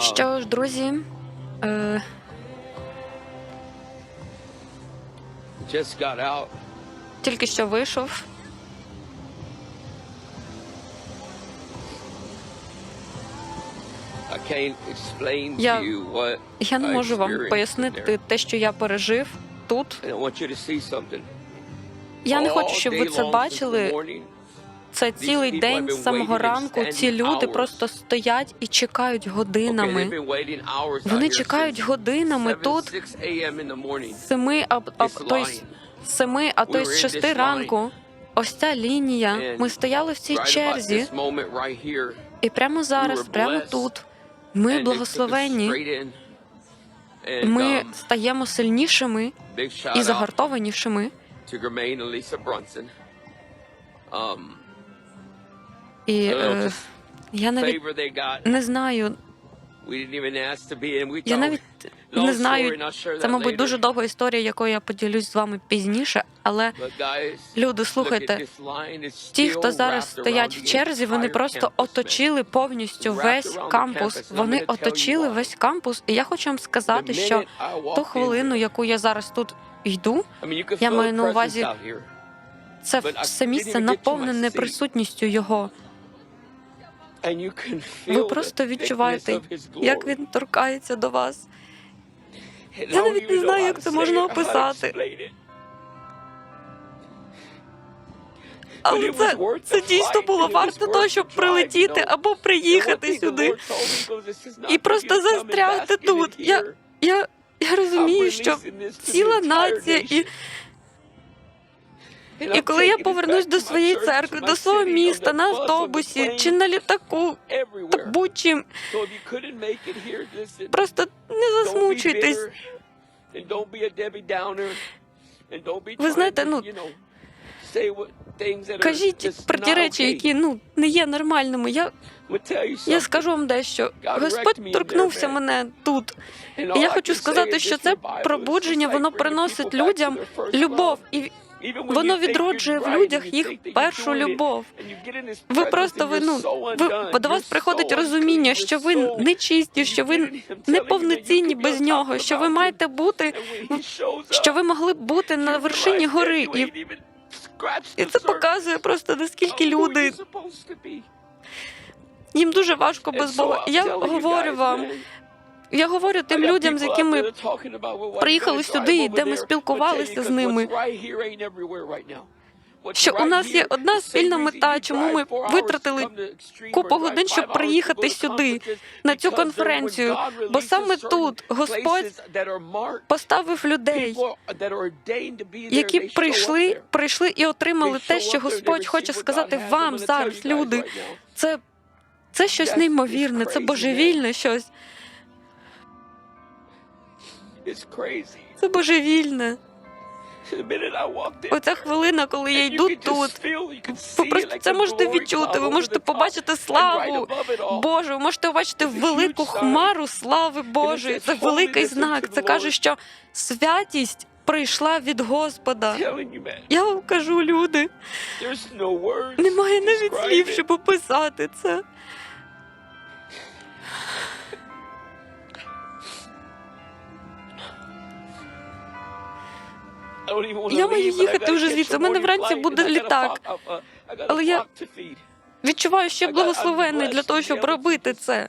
Що ж, друзі, е, just got out. тільки що вийшов. Я- Я не можу вам пояснити те, що я пережив тут. Я не хочу, щоб ви це бачили. Це цілий день з самого ранку. Ці люди просто стоять і чекають годинами. Вони чекають годинами 7, тут 6 a.m. in the morning. з семи, а, а This то й line. з семи, а то й з шести ранку. Ось ця лінія. Ми стояли в цій черзі, і прямо зараз, прямо тут. Ми благословенні. Ми um, стаємо сильнішими і загартованішими. to Germaine and Lisa Brunson. Um, І е, я навіть не знаю. Я навіть не знаю. Це, мабуть, дуже довга історія, якою я поділюсь з вами пізніше. Але люди, слухайте, ті, хто зараз стоять в черзі, вони просто оточили повністю весь кампус. Вони оточили весь кампус. І я хочу вам сказати, що ту хвилину, яку я зараз тут йду, я маю на увазі це все місце наповнене присутністю його. Ви просто відчуваєте, як він торкається до вас. Я навіть не знаю, як це можна описати. Але це, це дійсно було варто того, щоб прилетіти або приїхати сюди. Lord told me, he goes, "This is not І просто застрягти тут. Я, я, я розумію, що ціла нація і І коли я повернусь до своєї церкви, до свого міста, на автобусі чи на літаку, будь-чим, просто не засмучуйтесь. Ви знаєте, ну, Кажіть про ті речі, які ну не є нормальними. Я, я скажу вам дещо. Господь торкнувся мене тут. І я хочу сказати, що це пробудження, воно приносить людям любов, і воно відроджує в людях їх першу любов. Ви просто ви ну ви до вас приходить розуміння, що ви so- нечисті, що ви could be без нього, що ви маєте бути, що ви могли б бути на вершині гори, і, і це показує просто наскільки люди їм дуже важко без Бога. Я говорю вам, я говорю тим людям, з якими приїхали сюди, і де ми спілкувалися з ними. Що у нас є одна спільна мета, чому ми витратили купу годин, щоб приїхати сюди, на цю конференцію. Бо саме тут Господь поставив людей, які прийшли, прийшли і отримали те, що Господь хоче сказати вам зараз, люди. Це, це щось неймовірне, це божевільне щось. Це божевільне. Оця хвилина, коли я йду тут. Ви просто це можете відчути. Ви можете побачити славу Божу. Ви можете побачити велику хмару слави Божої. Це великий знак. Це каже, що святість прийшла від Господа. Я вам кажу, люди, немає навіть слів, щоб описати це. Я маю їхати вже звідси. У мене вранці буде літак. uh, uh, Але я. Відчуваю, I'm благословенний для того, щоб робити це.